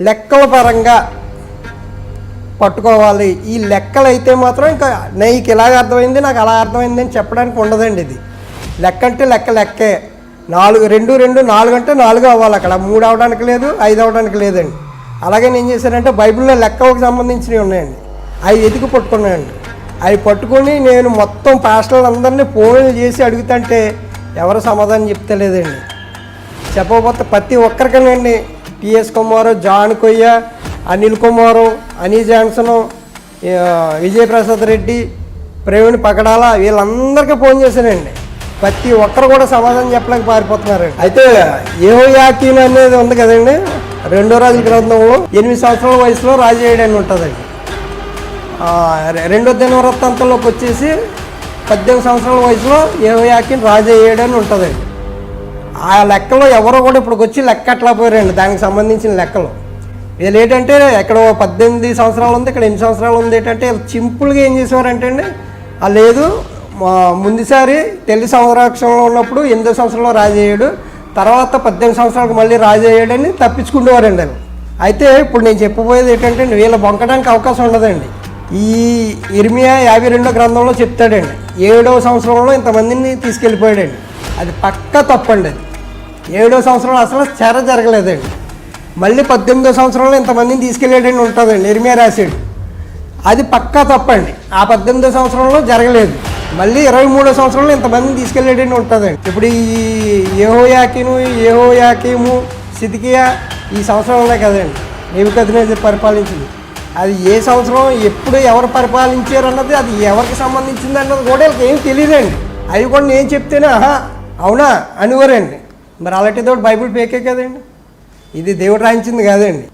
లెక్కల పరంగా పట్టుకోవాలి. ఈ లెక్కలు అయితే మాత్రం ఇంకా నీకు ఇలాగ అర్థమైంది నాకు అలా అర్థమైంది అని చెప్పడానికి ఉండదండి ఇది. లెక్క అంటే లెక్క లెక్కే. నాలుగు రెండు రెండు నాలుగు అంటే నాలుగు అవ్వాలి అక్కడ. మూడు అవడానికి లేదు ఐదు అవడానికి లేదండి. అలాగే నేను చేశానంటే బైబిల్లో లెక్కకు సంబంధించినవి ఉన్నాయండి. అవి ఎదుగు పట్టుకున్నాయండి. అవి పట్టుకొని నేను మొత్తం పాస్టర్లందరినీ ఫోన్లు చేసి అడుగుతుంటే ఎవరు సమాధానం చెప్తలేదండి. చెప్పకపోతే ప్రతి ఒక్కరికనండి పిఎస్ కుమారు జాన్ కొయ్య అనిల్ కుమారు అనీ జాన్సన్ విజయప్రసాద్ రెడ్డి ప్రవీణ్ పకడాల వీళ్ళందరికీ ఫోన్ చేశానండి. ప్రతి ఒక్కరు కూడా సమాధానం చెప్పలేక పారిపోతున్నారు అయితే ఏహో యాకీన్ అనేది ఉంది కదండి రెండో రాజుల గ్రంథంలో ఎనిమిది సంవత్సరాల వయసులో రాజేయుడు అని ఉంటుందండి. ఆ, దిన రెండో దినవృత్తాంతంలోకి వచ్చేసి పద్దెనిమిది సంవత్సరాల వయసులో ఏహోయాకిన్ రాజు అయ్యాడని ఉంటుందండి. ఆ లెక్కలో ఎవరో కూడా ఇప్పుడు వచ్చి లెక్క ఎట్లా పోయారండి? దానికి సంబంధించిన లెక్కలు. వీళ్ళు ఏంటంటే ఎక్కడ పద్దెనిమిది సంవత్సరాలు ఉంది ఇక్కడ ఎన్ని సంవత్సరాలు ఉంది ఏంటంటే సింపుల్గా ఏం చేసేవారంటే అండి ఆ లేదు ముందుసారి తెలుగు సంరక్షణలో ఉన్నప్పుడు ఎనిమిదో సంవత్సరంలో రాజయ్యాడు తర్వాత పద్దెనిమిది సంవత్సరాలకు మళ్ళీ రాజయ్యాడని అయ్యాడని తప్పించుకుంటేవారండి అని అయితే ఇప్పుడు నేను చెప్పబోయేది ఏంటంటే వీళ్ళు బొంకడానికి అవకాశం ఉండదండి. ఈ ఇర్మియా యాభై రెండో గ్రంథంలో చెప్తాడండి ఏడవ సంవత్సరంలో ఇంతమందిని తీసుకెళ్ళిపోయాడండి. అది పక్కా తప్పండి అది. ఏడో సంవత్సరంలో అసలు చెర జరగలేదండి. మళ్ళీ పద్దెనిమిదో సంవత్సరంలో ఇంతమందిని తీసుకెళ్ళేటండి ఉంటుందండి ఇర్మియా రాశాడు అది పక్కా తప్పండి. ఆ పద్దెనిమిదో సంవత్సరంలో జరగలేదు. మళ్ళీ ఇరవై మూడో సంవత్సరంలో ఇంతమందిని తీసుకెళ్ళేటండి ఉంటుందండి ఇప్పుడు ఈ ఏహోయాకిను ఏహోయాకీము సితికియా ఈ సంవత్సరంలో కదండి. నెబుకద్నేజర్ పరిపాలించింది. అది ఏ సంవత్సరం ఎప్పుడు ఎవరు పరిపాలించారు అన్నది అది ఎవరికి సంబంధించింది అన్నది కూడా వీళ్ళకి ఏం తెలియదండి. అవి కూడా నేను చెప్తేనే ఆహా అవునా అనివరండి మరి అలాంటి ఒకటి బైబిల్ పేకే కదండి? ఇది దేవుడు రాయించింది కాదండి.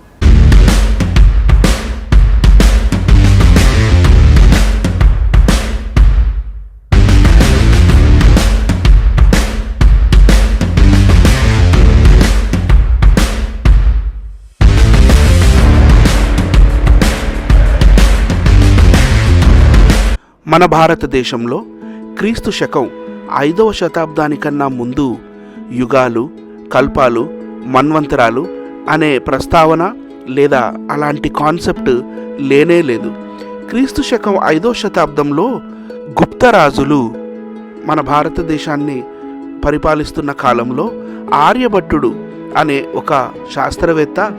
మన భారతదేశంలో క్రీస్తు శకం ఐదవ శతాబ్దానికన్నా ముందు యుగాలు కల్పాలు మన్వంతరాలు అనే ప్రస్తావన లేదా అలాంటి కాన్సెప్ట్ లేనే లేదు. క్రీస్తు శకం ఐదో శతాబ్దంలో గుప్తరాజులు మన భారతదేశాన్ని పరిపాలిస్తున్న కాలంలో ఆర్యభట్టుడు అనే ఒక శాస్త్రవేత్త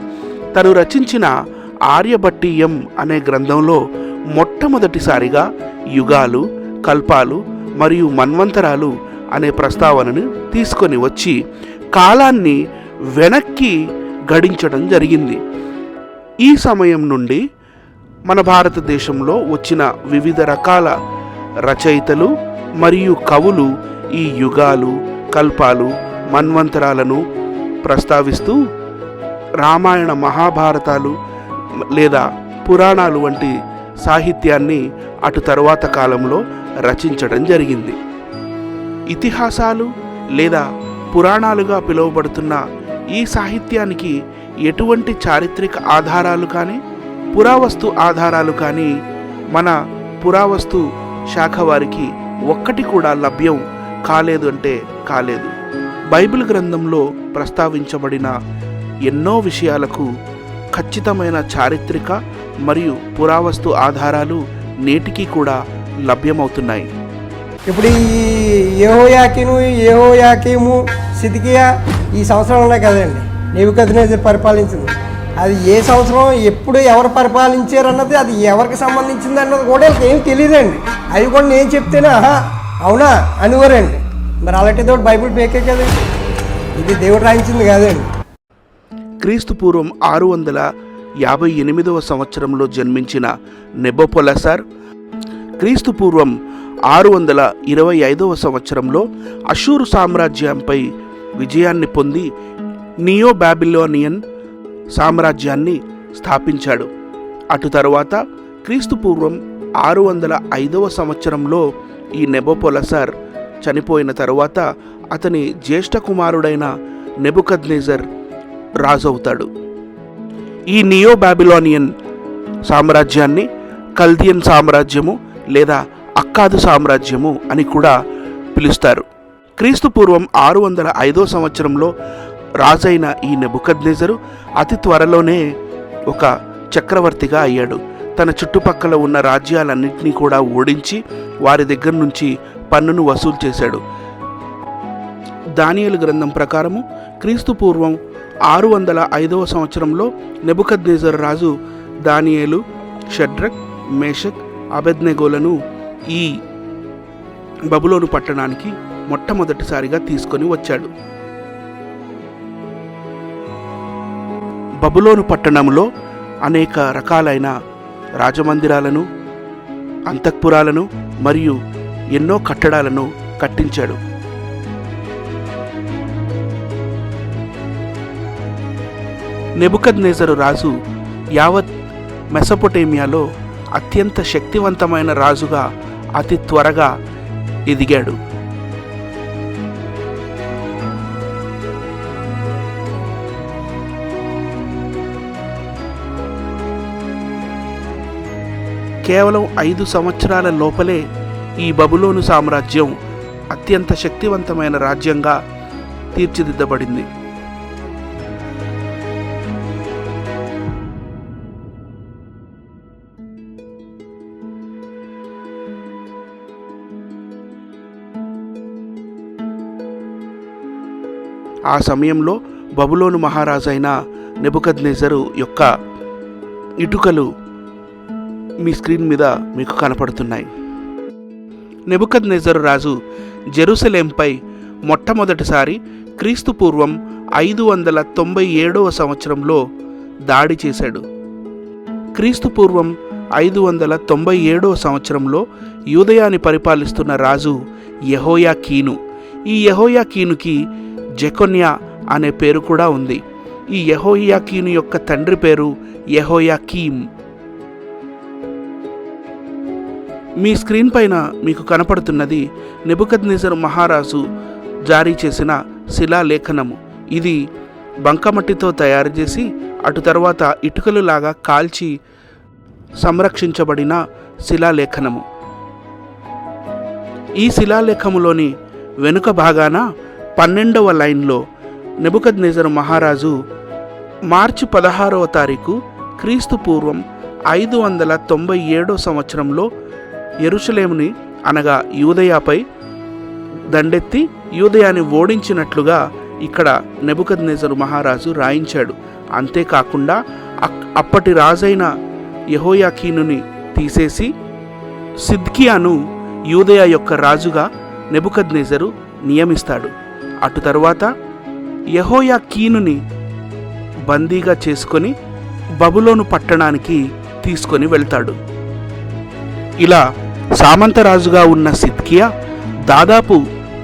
తను రచించిన ఆర్యభట్టీయం అనే గ్రంథంలో మొట్టమొదటిసారిగా యుగాలు కల్పాలు మరియు మన్వంతరాలు అనే ప్రస్తావనను తీసుకొని వచ్చి కాలాన్ని వెనక్కి గడించడం జరిగింది. ఈ సమయం నుండి మన భారతదేశంలో వచ్చిన వివిధ రకాల రచయితలు మరియు కవులు ఈ యుగాలు కల్పాలు మన్వంతరాలను ప్రస్తావిస్తూ రామాయణ మహాభారతాలు లేదా పురాణాలు వంటి సాహిత్యాన్ని అటు తరువాత కాలంలో రచించడం జరిగింది. ఇతిహాసాలు లేదా పురాణాలుగా పిలువబడుతున్న ఈ సాహిత్యానికి ఎటువంటి చారిత్రక ఆధారాలు కానీ పురావస్తు ఆధారాలు కానీ మన పురావస్తు శాఖ వారికి ఒక్కటి కూడా లభ్యం కాలేదు అంటే కాలేదు. బైబిల్ గ్రంథంలో ప్రస్తావించబడిన ఎన్నో విషయాలకు ఖచ్చితమైన చారిత్రక మరియు పురావస్తు ఆధారాలు నేటికి కూడా లభ్యమవుతున్నాయి. ఇప్పుడు ఈ ఏహోయాకిను ఏహోయాకీము సితికియా ఈ సంవత్సరంలో కదండి. నెబుకద్నేజర్ పరిపాలించింది. అది ఏ సంవత్సరం ఎప్పుడు ఎవరు పరిపాలించారు అన్నది అది ఎవరికి సంబంధించింది అన్నది కూడా వీళ్ళకి ఏం తెలియదండి అవి కూడా నేను చెప్తేనే ఆహా అవునా? అనేవారండి మరి అలాంటిది ఒకటి బైబిల్ పేకే కదండి. ఇది దేవుడు రాయించింది కాదండి. క్రీస్తు పూర్వం ఆరు వందల యాభై ఎనిమిదవ సంవత్సరంలో జన్మించిన నెబోపొలసార్ క్రీస్తు పూర్వం ఆరు వందల ఇరవై ఐదవ సంవత్సరంలో అషూరు సామ్రాజ్యంపై విజయాన్ని పొంది నియో బాబిలోనియన్ సామ్రాజ్యాన్ని స్థాపించాడు. అటు తరువాత క్రీస్తు పూర్వం ఆరు వందల ఐదవ సంవత్సరంలో ఈ నెబోపొలసార్ చనిపోయిన తరువాత అతని జ్యేష్ఠ కుమారుడైన నెబుకద్నేజర్ రాజవుతాడు. ఈ నియో బాబిలోనియన్ సామ్రాజ్యాన్ని కల్దియన్ సామ్రాజ్యము లేదా అక్కాదు సామ్రాజ్యము అని కూడా పిలుస్తారు. క్రీస్తు పూర్వం ఆరు వందల ఐదో సంవత్సరంలో రాజైన ఈ నెబుకద్నేజరు అతి త్వరలోనే ఒక చక్రవర్తిగా అయ్యాడు. తన చుట్టుపక్కల ఉన్న రాజ్యాలన్నింటినీ కూడా ఓడించి వారి దగ్గర నుంచి పన్నును వసూలు చేశాడు. దానియలు గ్రంథం ప్రకారము క్రీస్తు పూర్వం ఆరు వందల ఐదవ సంవత్సరంలో నెబుకద్నేజర్ రాజు దానియేలు షడ్రక్ మేషక్ అబెద్నెగోలను ఈ బబులోను పట్టణానికి మొట్టమొదటిసారిగా తీసుకొని వచ్చాడు. బబులోను పట్టణంలో అనేక రకాలైన రాజమందిరాలను అంతఃపురాలను మరియు ఎన్నో కట్టడాలను కట్టించాడు. నెబుకద్నేజరు రాజు యావత్ మెసపొటేమియాలో అత్యంత శక్తివంతమైన రాజుగా అతి త్వరగా ఎదిగాడు. కేవలం ఐదు సంవత్సరాల లోపలే ఈ బబులోను సామ్రాజ్యం అత్యంత శక్తివంతమైన రాజ్యంగా తీర్చిదిద్దబడింది. ఆ సమయంలో బబులోను మహారాజైన నెబుకద్నేజరు యొక్క ఇటుకలు మీ స్క్రీన్ మీద మీకు కనపడుతున్నాయి. నెబుకద్నేజరు రాజు జెరూసలేంపై మొట్టమొదటిసారి క్రీస్తు పూర్వం ఐదు వందల తొంభై ఏడవ సంవత్సరంలో దాడి చేశాడు. క్రీస్తు పూర్వం ఐదు వందల తొంభై ఏడవ సంవత్సరంలో యూదయాన్ని పరిపాలిస్తున్న రాజు యహోయా కీను ఈ యహోయా కీనుకి జెకొన్యా అనే పేరు కూడా ఉంది. ఈ యహోయాకీను యొక్క తండ్రి పేరు యహోయాకీమ్ మీ స్క్రీన్ పైన మీకు కనపడుతున్నది నెబుకద్నెజర్ మహారాజు జారీ చేసిన శిలాలేఖనము ఇది బంకమట్టితో తయారు చేసి అటు తర్వాత ఇటుకలు లాగా కాల్చి సంరక్షించబడిన శిలాలేఖనము ఈ శిలాలేఖములోని వెనుక భాగాన పన్నెండవ లైన్లో నెబుకద్నెజర్ మహారాజు మార్చి పదహారవ తారీఖు క్రీస్తు పూర్వం ఐదు వందల తొంభై ఏడో సంవత్సరంలో ఎరుషలేముని అనగా యూదయాపై దండెత్తి యూదయాన్ని ఓడించినట్లుగా ఇక్కడ నెబుకద్నెజరు మహారాజు రాయించాడు. అంతేకాకుండా అప్పటి రాజైన యహోయాకీనుని తీసేసి సిద్కియాను యూదయ యొక్క రాజుగా నెబుకద్నెజరు నియమిస్తాడు. అటు తరువాత యహోయా కీనుని బందీగా చేసుకొని బబులోను పట్టణానికి తీసుకొని వెళ్తాడు. ఇలా సామంతరాజుగా ఉన్న సిద్కియా దాదాపు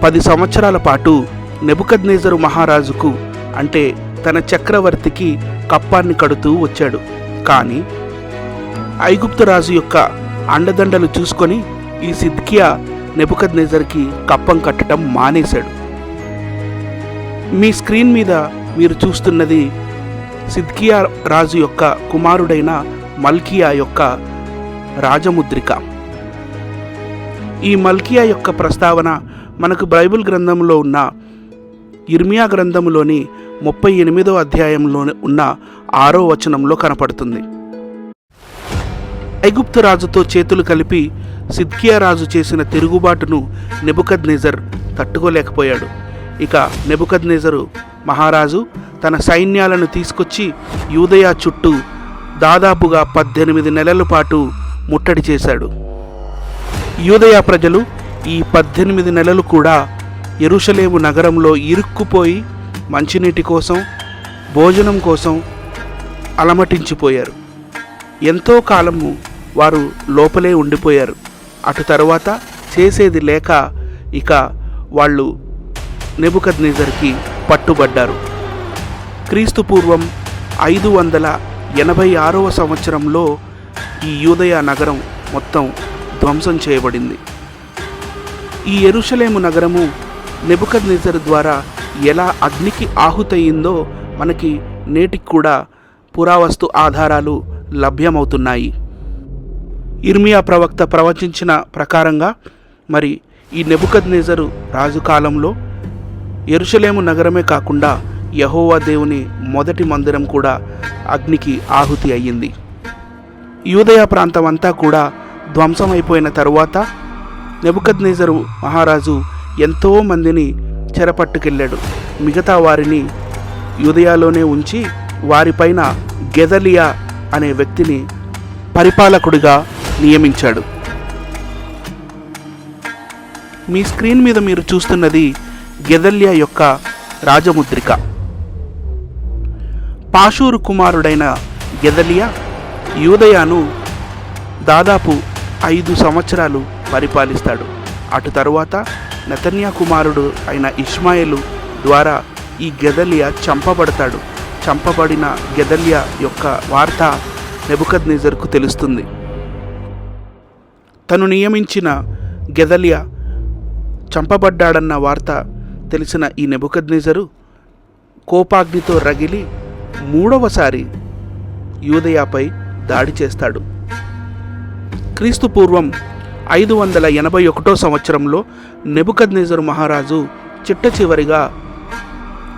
పది సంవత్సరాల పాటు నెబుకద్నేజరు మహారాజుకు అంటే తన చక్రవర్తికి కప్పాన్ని కడుతూ వచ్చాడు. కానీ ఐగుప్తు రాజు యొక్క అండదండలు చూసుకొని ఈ సిద్కియా నెబుకద్నేజర్కి కప్పం కట్టడం మానేశాడు. మీ స్క్రీన్ మీద మీరు చూస్తున్నది సిద్కియా రాజు యొక్క కుమారుడైన మల్కియా యొక్క రాజముద్రిక. ఈ మల్కియా యొక్క ప్రస్తావన మనకు బైబిల్ గ్రంథంలో ఉన్న ఇర్మియా గ్రంథంలోని ముప్పై ఎనిమిదో అధ్యాయంలో ఉన్న ఆరో వచనంలో కనపడుతుంది. ఐగుప్తు రాజుతో చేతులు కలిపి సిద్కియా రాజు చేసిన తిరుగుబాటును నెబుకద్నెజర్ తట్టుకోలేకపోయాడు. ఇక నెబుకద్నెజరు మహారాజు తన సైన్యాలను తీసుకొచ్చి యూదయా చుట్టూ దాదాపుగా పద్దెనిమిది నెలల పాటు ముట్టడి చేశాడు. యూదయా ప్రజలు ఈ పద్దెనిమిది నెలలు కూడా ఎరుషలేము నగరంలో ఇరుక్కుపోయి మంచినీటి కోసం భోజనం కోసం అలమటించిపోయారు. ఎంతో కాలము వారు లోపలే ఉండిపోయారు. అటు తరువాత చేసేది లేక ఇక వాళ్ళు నెబుకద్నేజర్కి పట్టుబడ్డారు. క్రీస్తు పూర్వం ఐదు వందల ఎనభై ఆరవ సంవత్సరంలో ఈ యూదయ నగరం మొత్తం ధ్వంసం చేయబడింది. ఈ ఎరుషలేము నగరము నెబుకద్నెజర్ ద్వారా ఎలా అగ్నికి ఆహుతయిందో మనకి నేటికి కూడా పురావస్తు ఆధారాలు లభ్యమవుతున్నాయి. ఇర్మియా ప్రవక్త ప్రవచించిన ప్రకారంగా మరి ఈ నెబుకద్నేజరు రాజు కాలంలో ఎరుషలేము నగరమే కాకుండా యహోవా దేవుని మొదటి మందిరం కూడా అగ్నికి ఆహుతి అయ్యింది. యూదయ ప్రాంతం అంతా కూడా ధ్వంసమైపోయిన తరువాత నెబుకద్నేజరు మహారాజు ఎంతో మందిని చెరపట్టుకెళ్ళాడు. మిగతా వారిని యూదయాలోనే ఉంచి వారిపైన గెదలియా అనే వ్యక్తిని పరిపాలకుడిగా నియమించాడు. మీ స్క్రీన్ మీద మీరు చూస్తున్నది గెదల్యా యొక్క రాజముద్రిక. పాషూరు కుమారుడైన గెదలియా యూదయాను దాదాపు ఐదు సంవత్సరాలు పరిపాలిస్తాడు. అటు తరువాత నతన్యా కుమారుడు అయిన ఇష్మాయేలు ద్వారా ఈ గెదలియా చంపబడతాడు. చంపబడిన గెదలియా యొక్క వార్త నెబుకద్నేజర్కు తెలుస్తుంది. తను నియమించిన గెదలియా చంపబడ్డాడన్న వార్త తెలిసిన ఈ నెబుకద్నేజరు కోపాగ్నితో రగిలి మూడవసారి యూదయాపై దాడి చేస్తాడు. క్రీస్తు పూర్వం ఐదు వందల ఎనభై ఒకటో సంవత్సరంలో నెబుకద్నేజరు మహారాజు చిట్ట చివరిగా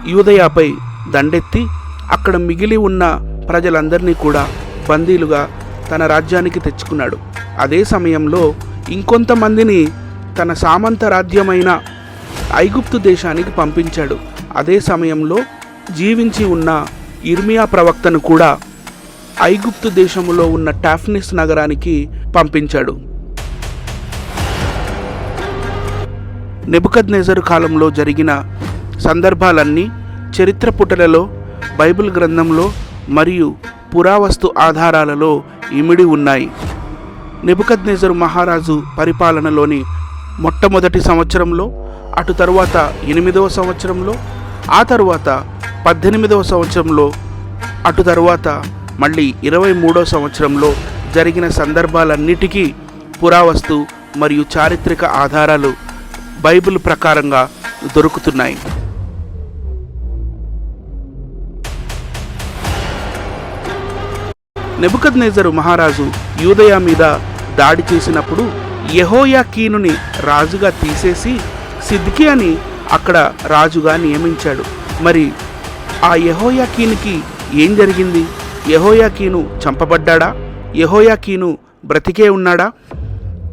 యూదయాపై దండెత్తి అక్కడ మిగిలి ఉన్న ప్రజలందరినీ కూడా బందీలుగా తన రాజ్యానికి తెచ్చుకున్నాడు. అదే సమయంలో ఇంకొంతమందిని తన సామంత రాజ్యమైన ఐగుప్తు దేశానికి పంపించాడు. అదే సమయంలో జీవించి ఉన్న ఇర్మియా ప్రవక్తను కూడా ఐగుప్తు దేశంలో ఉన్న టాఫ్నిస్ నగరానికి పంపించాడు. నెబుకద్నేజరు కాలంలో జరిగిన సందర్భాలన్నీ చరిత్ర పుటలలో బైబిల్ గ్రంథంలో మరియు పురావస్తు ఆధారాలలో ఇమిడి ఉన్నాయి. నెబుకద్నేజరు మహారాజు పరిపాలనలోని మొట్టమొదటి సంవత్సరంలో అటు తరువాత ఎనిమిదవ సంవత్సరంలో ఆ తరువాత పద్దెనిమిదవ సంవత్సరంలో అటు తరువాత మళ్ళీ ఇరవై మూడో సంవత్సరంలో జరిగిన సందర్భాలన్నిటికీ పురావస్తు మరియు చారిత్రక ఆధారాలు బైబిల్ ప్రకారంగా దొరుకుతున్నాయి. నెబుకద్నేజరు మహారాజు యూదయ మీద దాడి చేసినప్పుడు యహోయాకీనుని రాజుగా తీసేసి సిద్కియాని అక్కడ రాజుగా నియమించాడు. మరి ఆ యెహోయాకీనుకి ఏం జరిగింది? యహోయాకీను చంపబడ్డాడా? యహోయాకీను బ్రతికే ఉన్నాడా?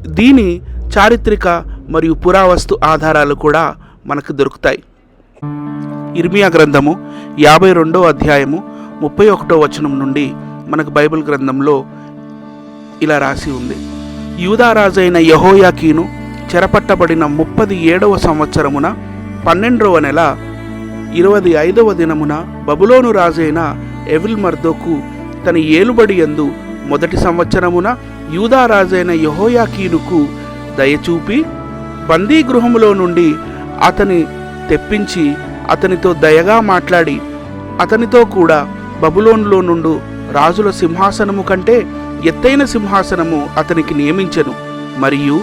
దీని చారిత్రక మరియు పురావస్తు ఆధారాలు కూడా మనకు దొరుకుతాయి. ఇర్మియా గ్రంథము యాభై రెండో అధ్యాయము ముప్పై ఒకటో వచనం నుండి మనకు బైబిల్ గ్రంథంలో ఇలా రాసి ఉంది. యూదారాజైన యహోయాకీను చెరపట్టబడిన ముప్పది ఏడవ సంవత్సరమున పన్నెండవ నెల ఇరవై ఐదవ దినమున బబులోను రాజైన ఎవిల్ మర్దోకు తన ఏలుబడి యందు మొదటి సంవత్సరమున యూదా రాజైన యహోయాకీనుకు దయచూపి బందీ గృహములో నుండి అతని తెప్పించి అతనితో దయగా మాట్లాడి అతనితో కూడా బబులోనులో నుండు రాజుల సింహాసనము కంటే ఎత్తైన సింహాసనము అతనికి నియమించెను. మరియు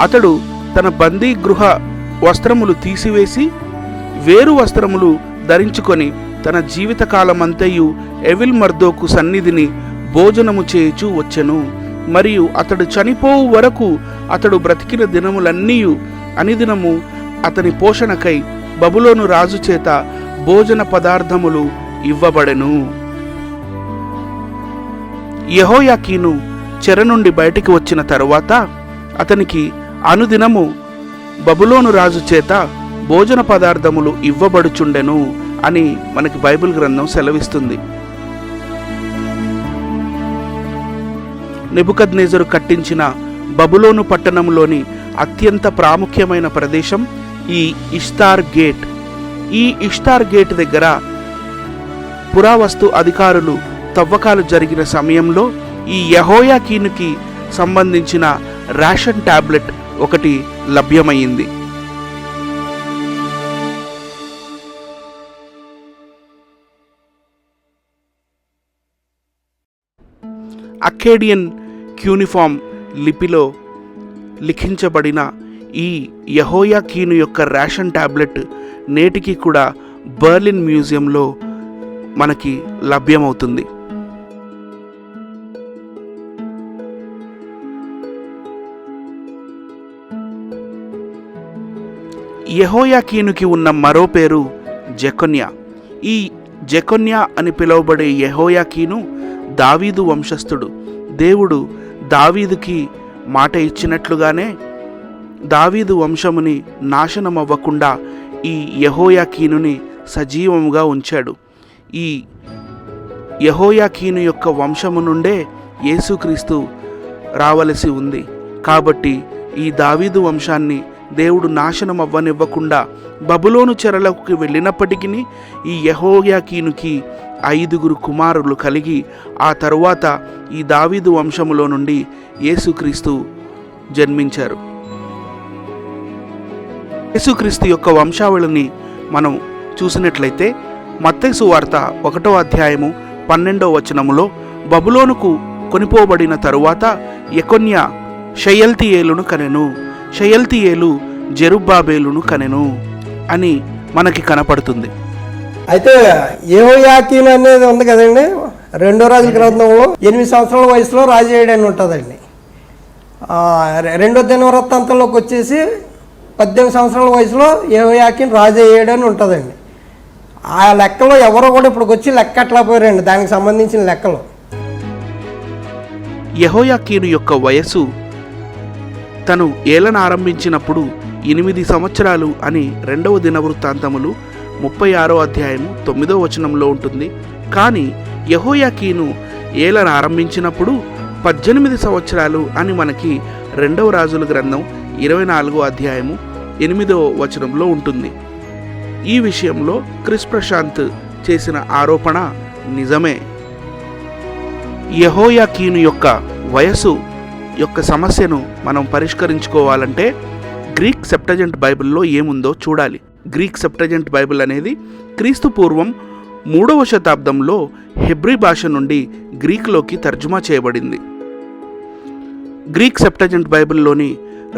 అతడు తన బందీ గృహ వస్త్రములు తీసివేసి వేరు వస్త్రములు ధరించుకొని తన జీవితకాలమంతయు ఎవిల్ మర్దోకు సన్నిధిని భోజనము చేయుచు వచ్చెను. మరియు అతడు చనిపోవు వరకు అతడు బ్రతికిన దినములన్నీయు అనిదినము అతని పోషణకై బబులోను రాజు చేత భోజన పదార్థములు ఇవ్వబడెను. యహోయాకీను చెర నుండి బయటికి వచ్చిన తరువాత అతనికి అనుదినము బబులోను రాజు చేత భోజన పదార్థములు ఇవ్వబడుచుండెను అని మనకి బైబిల్ గ్రంథం సెలవిస్తుంది. నిబుకద్నేజరు కట్టించిన బబులోను పట్టణంలోని అత్యంత ప్రాముఖ్యమైన ప్రదేశం ఈ ఇష్తార్ గేట్. ఈ ఇష్తార్ గేట్ దగ్గర పురావస్తు అధికారులు తవ్వకాలు జరిగిన సమయంలో ఈ యహోయాకీనుకి సంబంధించిన రేషన్ టాబ్లెట్ ఒకటి లభ్యమైంది. అకేడియన్ క్యూనిఫామ్ లిపిలో లిఖించబడిన ఈ యహోయాకీను యొక్క రేషన్ టాబ్లెట్ నేటికి కూడా బర్లిన్ మ్యూజియంలో మనకి లభ్యమవుతుంది. యహోయాకీనుకి ఉన్న మరో పేరు జెకొన్యా. ఈ జెకొన్యా అని పిలువబడే యహోయాకీను దావీదు వంశస్థుడు. దేవుడు దావీదుకి మాట ఇచ్చినట్లుగానే దావీదు వంశముని నాశనం అవ్వకుండా ఈ యహోయాకీనుని సజీవముగా ఉంచాడు. ఈ యహోయాకీను యొక్క వంశము నుండే యేసుక్రీస్తు రావలసి ఉంది. కాబట్టి ఈ దావీదు వంశాన్ని దేవుడు నాశనం అవ్వనివ్వకుండా బబులోను చెరలకు వెళ్ళినప్పటికీ ఈ యహోయాకీనుకి ఐదుగురు కుమారులు కలిగి ఆ తరువాత ఈ దావీదు వంశములో నుండి యేసుక్రీస్తు జన్మించారు. యేసుక్రీస్తు యొక్క వంశావళిని మనం చూసినట్లయితే మత్తైసు వార్త ఒకటో అధ్యాయము పన్నెండో వచనములో బబులోనుకు కొనిపోబడిన తరువాత ఎకొన్య షయల్తియేలును కనెను. షయల్తియేలు జెరుబ్బాబేలును కనెను అని మనకి కనపడుతుంది. అయితే ఏహోయాకీన్ అనేది ఉంది కదండి. రెండో రాజు గ్రంథంలో ఎనిమిది సంవత్సరాల వయసులో రాజు చేయడని ఉంటుందండి రెండో దినవృత్తాంతంలోకి వచ్చేసి పద్దెనిమిది సంవత్సరాల వయసులో ఏహోయాకీన్ రాజు అయ్యాడని ఉంటుందండి. ఆ లెక్కలో ఎవరో కూడా ఇప్పుడు వచ్చి లెక్క ఎట్లా పోయారండి దానికి సంబంధించిన లెక్కలు. యెహోయాకీను యొక్క వయస్సు తను ఏలన ఆరంభించినప్పుడు ఎనిమిది సంవత్సరాలు అని రెండవ దినవృత్తాంతములు ముప్పై ఆరో అధ్యాయము తొమ్మిదో వచనంలో ఉంటుంది. కానీ యహోయాకీను ఏలన ఆరంభించినప్పుడు పద్దెనిమిది సంవత్సరాలు అని మనకి రెండవ రాజుల గ్రంథం ఇరవై నాలుగో అధ్యాయము ఎనిమిదో వచనంలో ఉంటుంది. ఈ విషయంలో క్రిస్ ప్రశాంత్ చేసిన ఆరోపణ నిజమే. యహోయాకీను యొక్క వయసు యొక్క సమస్యను మనం పరిష్కరించుకోవాలంటే గ్రీక్ సెప్టజెంట్ బైబిల్లో ఏముందో చూడాలి. గ్రీక్ సెప్టజెంట్ బైబిల్ అనేది క్రీస్తు పూర్వం మూడవ శతాబ్దంలో హెబ్రీ భాష నుండి గ్రీక్లోకి తర్జుమా చేయబడింది. గ్రీక్ సెప్టజెంట్ బైబిల్లోని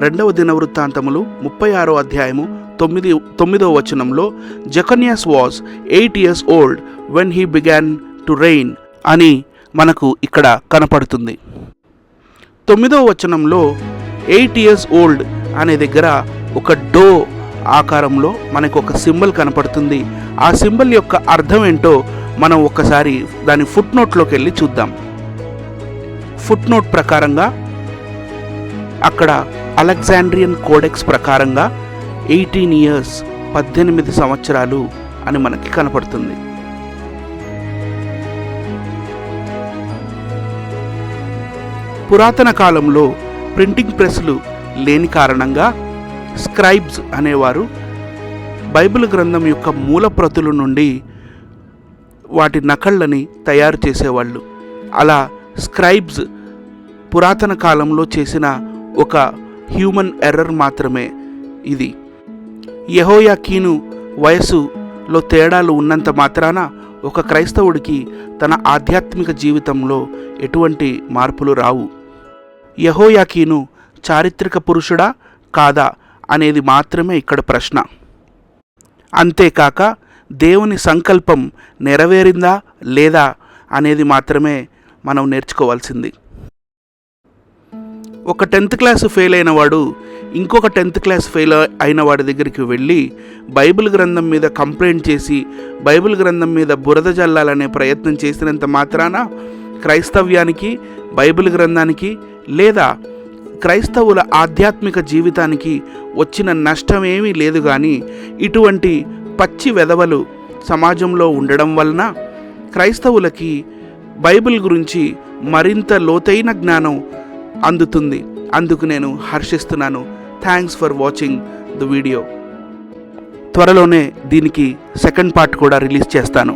రెండవ దినవృత్తాంతములు ముప్పై ఆరో అధ్యాయము తొమ్మిది తొమ్మిదవ వచనంలో Jeconias was eight years old when he began to reign అని మనకు ఇక్కడ కనపడుతుంది. తొమ్మిదవ వచనంలో ఎయిట్ ఇయర్స్ ఓల్డ్ అనే దగ్గర ఒక డో ఆకారంలో మనకు ఒక సింబల్ కనపడుతుంది. ఆ సింబల్ యొక్క అర్థం ఏంటో మనం ఒక్కసారి దాని ఫుట్ నోట్లోకి వెళ్ళి చూద్దాం. ఫుట్ నోట్ ప్రకారంగా అక్కడ అలెగ్జాండ్రియన్ కోడెక్స్ ప్రకారంగా ఎయిటీన్ ఇయర్స్ పద్దెనిమిది సంవత్సరాలు అని మనకి కనపడుతుంది. పురాతన కాలంలో ప్రింటింగ్ ప్రెస్లు లేని కారణంగా స్క్రైబ్స్ అనేవారు బైబిల్ గ్రంథం యొక్క మూల ప్రతుల నుండి వాటి నకళ్ళని తయారు చేసేవాళ్ళు. అలా స్క్రైబ్స్ పురాతన కాలంలో చేసిన ఒక హ్యూమన్ ఎర్రర్ మాత్రమే ఇది. యహోయాకీను వయసులో తేడాలు ఉన్నంత మాత్రాన ఒక క్రైస్తవుడికి తన ఆధ్యాత్మిక జీవితంలో ఎటువంటి మార్పులు రావు. యహోయాకీను చారిత్రక పురుషుడా కాదా అనేది మాత్రమే ఇక్కడ ప్రశ్న. అంతేకాక దేవుని సంకల్పం నెరవేరిందా లేదా అనేది మాత్రమే మనం నేర్చుకోవాల్సింది. ఒక టెన్త్ క్లాస్ ఫెయిల్ అయిన వాడు ఇంకొక టెన్త్ క్లాస్ ఫెయిల్ అయిన వాడి దగ్గరికి వెళ్ళి బైబిల్ గ్రంథం మీద కంప్లైంట్ చేసి బైబిల్ గ్రంథం మీద బురద జల్లాలనే ప్రయత్నం చేసినంత మాత్రాన క్రైస్తవ్యానికి బైబిల్ గ్రంథానికి లేదా క్రైస్తవుల ఆధ్యాత్మిక జీవితానికి వచ్చిన నష్టమేమీ లేదు కానీ ఇటువంటి పచ్చి వెధవలు సమాజంలో ఉండడం వలన క్రైస్తవులకి బైబిల్ గురించి మరింత లోతైన జ్ఞానం అందుతుంది. అందుకు నేను హర్షిస్తున్నాను. Thanks for watching the video త్వరలోనే దీనికి సెకండ్ పార్ట్ కూడా రిలీజ్ చేస్తాను.